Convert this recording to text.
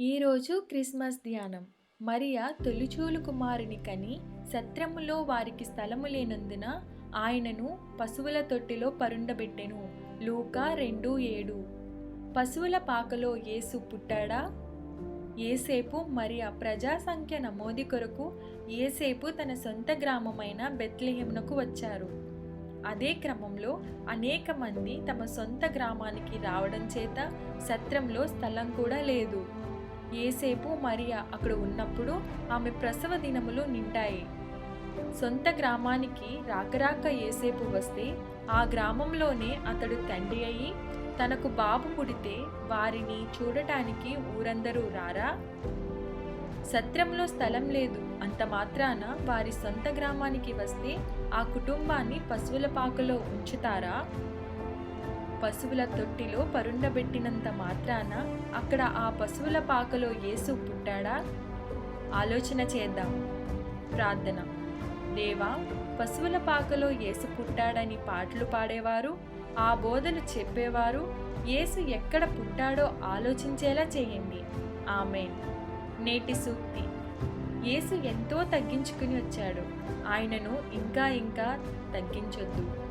ఈరోజు క్రిస్మస్ ధ్యానం. మరియా తొలిచూలు కుమారుని కని సత్రములో వారికి స్థలము లేనందున ఆయనను పశువుల తొట్టిలో పరుండబెట్టెను. లూకా రెండు ఏడు. పశువుల పాకలో యేసు పుట్టాడా? ఏసేపు మరియా ప్రజా సంఖ్య నమోది కొరకు ఏసేపు తన సొంత గ్రామమైన బెత్లెహెమ్నకు వచ్చారు. అదే క్రమంలో అనేక మంది తమ సొంత గ్రామానికి రావడం చేత సత్రంలో స్థలం కూడా లేదు. ఏసేపు మరియా అక్కడ ఉన్నప్పుడు ఆమె ప్రసవ దినములు నిండాయి. సొంత గ్రామానికి రాకరాక ఏసేపు వస్తే ఆ గ్రామంలోనే అతడు తండ్రి అయి తనకు బాబు పుడితే వారిని చూడటానికి ఊరందరూ రారా? సత్రంలో స్థలం లేదు. అంత మాత్రాన వారి సొంత గ్రామానికి వస్తే ఆ కుటుంబాన్ని పశువుల పాకలో ఉంచుతారా? పశువుల తొట్టిలో పరుండబెట్టినంత మాత్రాన అక్కడ ఆ పశువుల పాకలో యేసు పుట్టాడా? ఆలోచన చేద్దాం. ప్రార్థన. దేవా పశువుల పాకలో యేసు పుట్టాడని పాటలు పాడేవారు ఆ బోధలు చెప్పేవారు యేసు ఎక్కడ పుట్టాడో ఆలోచించేలా చేయండి. ఆమె నేటి సూక్తి. యేసు ఎంతో తగ్గించుకుని వచ్చాడు. ఆయనను ఇంకా ఇంకా తగ్గించొద్దు.